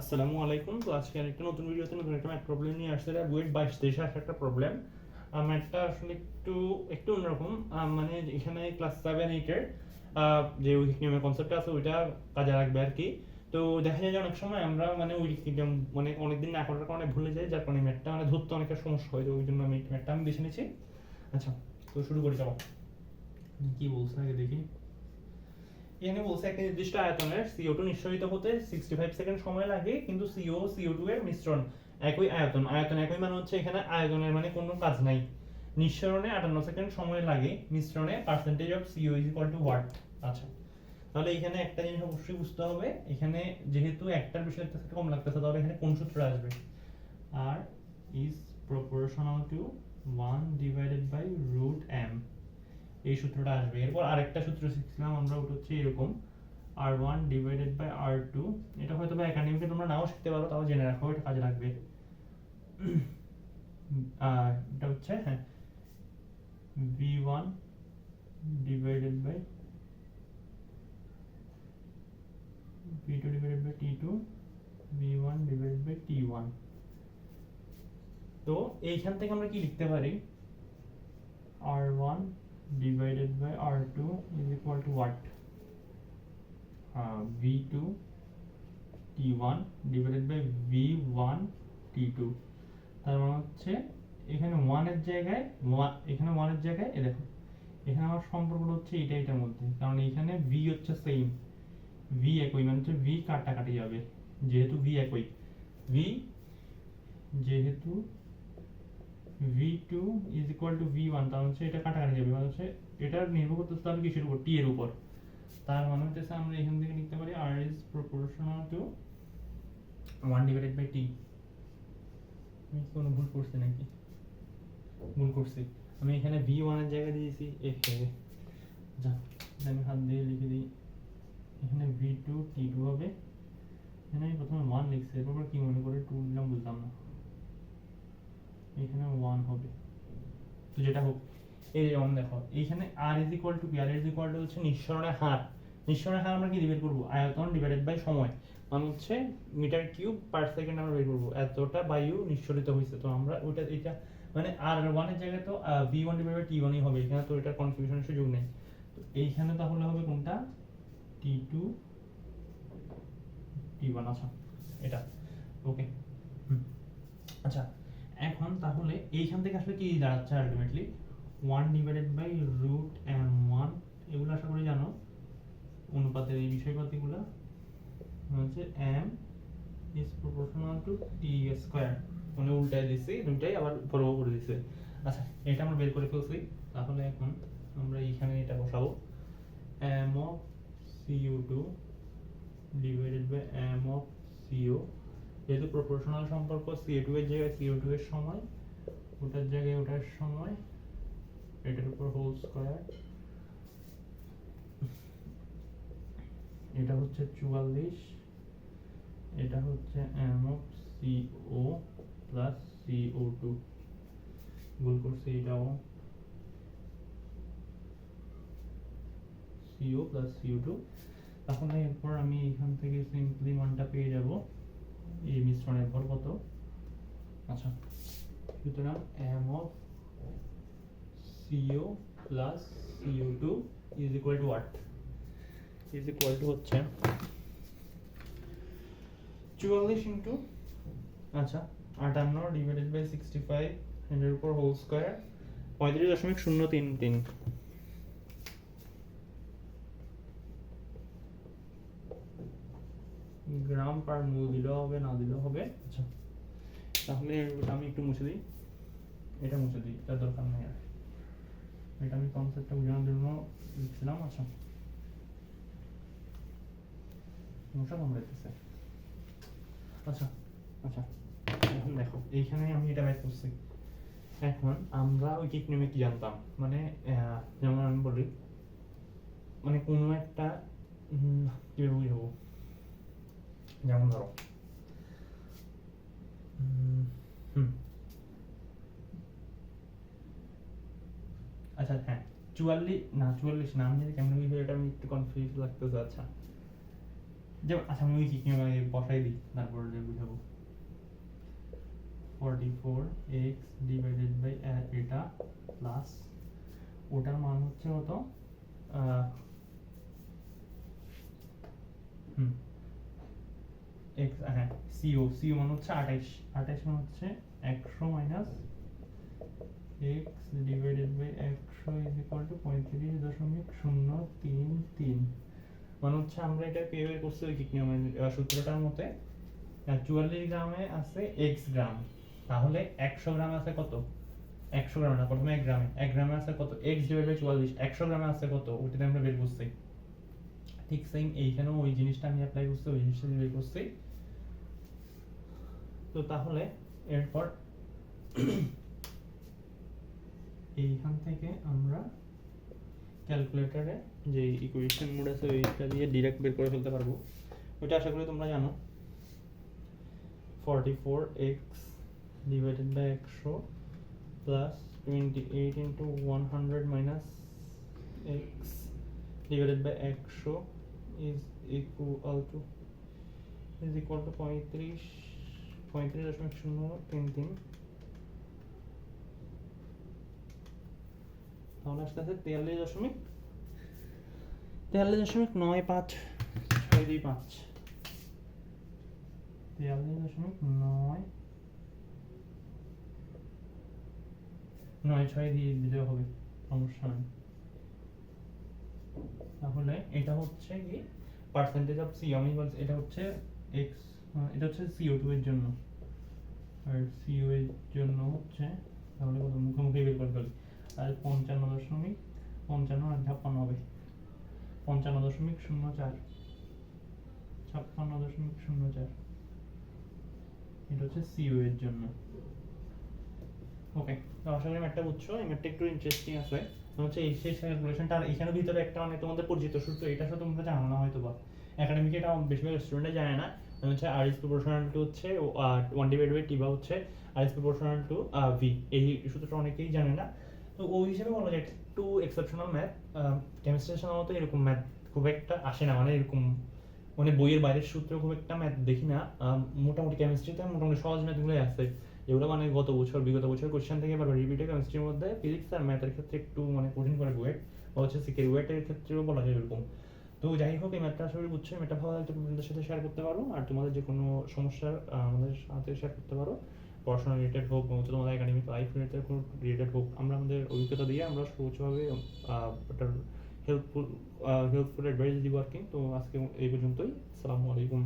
আসসালামু আলাইকুম। তো আজকে আরেকটা নতুন ভিডিওতে নতুন একটা ম্যাথ প্রবলেম নিয়ে আসছে এটা বুয়েট বাইশ তেইশে আসা একটা প্রবলেম ম্যাথটা আসলে একটু একটু অন্যরকম। মানে এখানে ক্লাস সেভেন এইটের যে উইক নিয়মের কনসেপ্ট আছে, ওইটা কাজে লাগবে আর কি। তো দেখা যায় যে অনেক সময় আমরা মানে উইক নিয়ম মানে অনেকদিন না করার কারণে ভুলে যাই, যার কারণে ম্যাথটা মানে ধরতে অনেকটা সমস্যা হয়। তো ওই জন্য আমি ম্যাথটা আমি বেছে নিয়েছি। আচ্ছা তো শুরু করি, চলো। কি বলছে আগে দেখি। এখানে বলছে একটা নির্দিষ্ট আয়তনের CO2 নিঃসরিত হতে 65 সেকেন্ড সময় লাগে, কিন্তু CO, CO2 এর মিশ্রণ একই আয়তন। আয়তন একই মানে হচ্ছে এখানে আয়তনের মানে কোনো কাজ নাই। নিঃসরণে 58 সেকেন্ড সময় লাগে, মিশ্রণে percentage of CO is equal to what আচ্ছা তাহলে এখানে একটা জিনিস অবশ্যই বুঝতে হবে। এখানে যেহেতু একটার বেশি লাগতেছে কম লাগতেছে, তাহলে এখানে কোন সূত্র আসবে? R is proportional to 1 divided by root m এই সূত্রটা আসবে। এরপর আরেকটা সূত্র শিখছিলাম আমরা, ওটা হচ্ছে এরকম। R one divided by R two এটা হয়তো বা একাডেমিকে তোমরা নাও শিখতে পারো, তাও জেনে রাখো, এটা কাজে লাগবে। আর এটা হচ্ছে হ্যাঁ V one divided by V two divided by T two V one divided by T one তো এইখান থেকে আমরা কি লিখতে পারি? R one divided by R2 is equal to what? Uh, V2 T1 divided by V1 T2 তার মানে হচ্ছে এখানে 1 এর জায়গায় এখানে 1 এর জায়গায় এ দেখো এখানে আমার সম্পর্কটা হচ্ছে এটা এটার মধ্যে। কারণ এখানে V হচ্ছে সেম V একই মানে হচ্ছে V কাটাকাটি যাবে যেহেতু V একই। V যেহেতু v2 is equal to v1 তার হচ্ছে এটা কাটাকাটি যাবে মানে হচ্ছে এটা নির্ভর করতেছে তাহলে কিসের উপর, t এর উপর। তার মানে হচ্ছে আমরা এখান থেকে লিখতে পারি r is proportional to 1 divided by t আমি কোনো ভুল করছি নাকি? ভুল করছি। আমি এখানে v1 এর জায়গায় দিয়েছি, এ যা আমি হাত দিয়ে লিখে দিই। এখানে v2 t2 হবে। এখানে আমি প্রথমে 1 লিখছি, এরপর কি মনে করে 2 দিলাম বুঝলাম না। এখানে ওয়ান হবে। তো যেটা হোক, এই যেমন দেখো, এইখানে R is equal to R is equal to হচ্ছে নিঃসরণের হার। নিঃসরণের হার আমরা কি বের করব? আয়তন ডিভাইডেড বাই সময়। মানে হচ্ছে মিটার কিউব পার সেকেন্ড আমরা বের করব। এতটা বায়ু নিঃসরিত হয়েছে। তো আমরা ওইটা এটা মানে আর ওয়ানের জায়গায় তো ভি ওয়ান ডিভাইড টি ওয়ানই হবে। এখানে তো এটা কনফিউশনের সুযোগ নেই। তো এইখানে তাহলে হবে কোনটা? টি টু টি ওয়ান আচ্ছা এটা। ওকে আচ্ছা এখন তাহলে এইখান থেকে আসলে কি দাঁড়াচ্ছে ultimately one divided by root M one এগুলো আশা করি জানো। অনুপাতের এই বিষয়পাতিগুলো হচ্ছে M is proportional to T square মানে উল্টায় দিছি, দুইটাই আবার উপরেও করে দিছে। আচ্ছা এটা আমরা বের করে ফেলছি। তাহলে এখন আমরা এইখানে এটা বসাবো। M of CU two divided by M of CO যেহেতু প্রপোর্শনাল সম্পর্ক CO2 এর জায়গায় CO2 এর সময়, ওটার জায়গায় ওটার সময়, এটার উপর হোল স্কয়ার এটা হচ্ছে চুয়াল্লিশ, এটা হচ্ছে M of CO plus CO two ভুল করছি এটাও। সিও প্লাস সিও টু তাহলে এরপর আমি এখান থেকে সিম্পলি মানটা পেয়ে যাব। এই মিশ্রণের ভর কত? আচ্ছা সুতরাং M of CO plus CO two is equal to what is equal to হচ্ছে চুয়াল্লিশ ইন্টু আচ্ছা আটান্ন ডিভাইডেড বাই সিক্সটি ফাইভ এর উপর হোল স্কোয়ার পঁয়ত্রিশ দশমিক শূন্য তিন তিন। গ্রাম পার মোল দিলেও হবে না দিলেও হবে। আচ্ছা। তাহলে আমি একটু মুছে দিই। এটা মুছে দিই তার দরকার নেই আর। এটা আমি কনসেপ্টটা বোঝানোর জন্য লিখছিলাম আচ্ছা। মশা কামড়াইতেছে আচ্ছা আচ্ছা। এখন দেখো এইখানে আমি এটা বের করছি। এখন আমরা ওই কিক নেমে কি জানতাম? মানে যেমন আমি বলি মানে কোনো একটা কীভাবে বুঝাবো? যেমন ধরো হুম আচ্ছা হ্যাঁ চুয়াল্লিশ না চুয়াল্লিশ না, আমি জানি কেমন এটা আমি একটু কনফিউজ লাগতেছে আচ্ছা। যে আচ্ছা আমি কি, কীভাবে বসাই দিই? তারপর বুঝাবো। Forty four X divided by এটা প্লাস ওটার মান হচ্ছে কত? হুম। হ্যাঁ সিও সিও মানে হচ্ছে আঠাইশ। আঠাইশ মানে হচ্ছে একশো মাইনাস এক্স ডিভাইডেড বাই একশো ইজ ইকুয়াল টু পঁয়ত্রিশ দশমিক শূন্য তিন তিন। মানে হচ্ছে আমরা এটা পেয়ে বের করছি ওই কিক নিয়মের সূত্রটার মতে। চুয়াল্লিশ গ্রামে আছে এক্স গ্রাম। তাহলে একশো গ্রামে আছে কত? একশো গ্রামে না, প্রথমে এক গ্রামে। এক গ্রামে আছে কত? এক্স ডিভাইড বাই চুয়াল্লিশ। একশো গ্রামে আছে কত? ওইটাতে আমরা বের করছি। ঠিক সেম এইখানেও ওই জিনিসটা আমি অ্যাপ্লাই করছি, ওই জিনিসটা বের করছি। তো তাহলে এরপর এইখান থেকে আমরা ক্যালকুলেটরে যে ইকুয়েশন মোড আছে ওইটা দিয়ে ডিরেক্ট বের করে ফেলতে পারব। ওইটা আশা করি তোমরা জানো। Forty four X divided by একশো plus twenty eight into one hundred minus X divided by একশো is equal to is equal to পঁয়ত্রিশ তাহলে দশমিক নয় পাঁচ, ছয় দুই পাঁচ। তেয়াল্লিশ দশমিক নয় নয় ছয় দিয়ে দিলেও হবে, সমস্যা নেই। তাহলে এটা হচ্ছে কি? পার্সেন্টেজ অফ সি আমি বলছি এটা হচ্ছে এক্স এটা হচ্ছে সিও টু এর জন্য। আর সিও এর জন্য হচ্ছে, তাহলে কত? মুখোমুখি বের করে ফেলি। আর পঞ্চান্ন দশমিক, পঞ্চান্ন আর ছাপ্পান্ন হবে। পঞ্চান্ন দশমিক শূন্য চার। ছাপ্পান্ন দশমিক শূন্য চার। এটা হচ্ছে সিও এর জন্য। ওকে তো আশা করি ম্যাটটা বুঝছ, এই ম্যাটটা একটু ইন্টারেস্টিং আছে। হচ্ছে এই শেষ ক্যালকুলেশনটা আর এখানে ভিতরে একটা মানে তোমাদের পরিচিত সূত্র, এটা সাথে তোমরা জানো না হয়তো বা একাডেমিকে এটা বেশিরভাগ স্টুডেন্টরা জানে না। হচ্ছে আর ইস প্রপোর্শনাল টু হচ্ছে ওয়ান ডিভাইড বাই টি বা হচ্ছে R is proportional to V এই সূত্রটা অনেকেই জানে না। তো ওই হিসেবে বলা যায় একটু এক্সেপশনাল ম্যাথ কেমিস্ট্রি সাধারণত এরকম ম্যাথ খুব একটা আসে না। মানে এরকম মানে বইয়ের বাইরের সূত্র খুব একটা ম্যাথ দেখি না। মোটামুটি কেমিস্ট্রিতে মোটামুটি সহজ ম্যাথগুলোই আছে। যেগুলো মানে গত বছর, বিগত বছর কোশ্চেন থেকে এবার রিপিটে কেমিস্ট্রির মধ্যে ফিজিক্স আর ম্যাথের ক্ষেত্রে একটু মানে কঠিন করে বুয়েট বা হচ্ছে সিকের ওয়েটের ক্ষেত্রেও বলা যায় এরকম। তো যাই হোক, এই ম্যাটটা আসলে বুঝছ, এই ম্যাটটা ভালো লাগলে তোমাদের সাথে শেয়ার করতে পারো। আর তোমাদের যে কোনো সমস্যা আমাদের সাথে শেয়ার করতে পারো। পড়াশোনা রিলেটেড হোক হচ্ছে তোমাদের একাডেমিক লাইফ রিলেটেড রিলেটেড হোক, আমরা আমাদের অভিজ্ঞতা দিয়ে আমরা সহজভাবে একটা হেল্পফুল হেল্পফুল অ্যাডভাইস দিব আর কি। তো আজকে এই পর্যন্তই। আসসালামু আলাইকুম।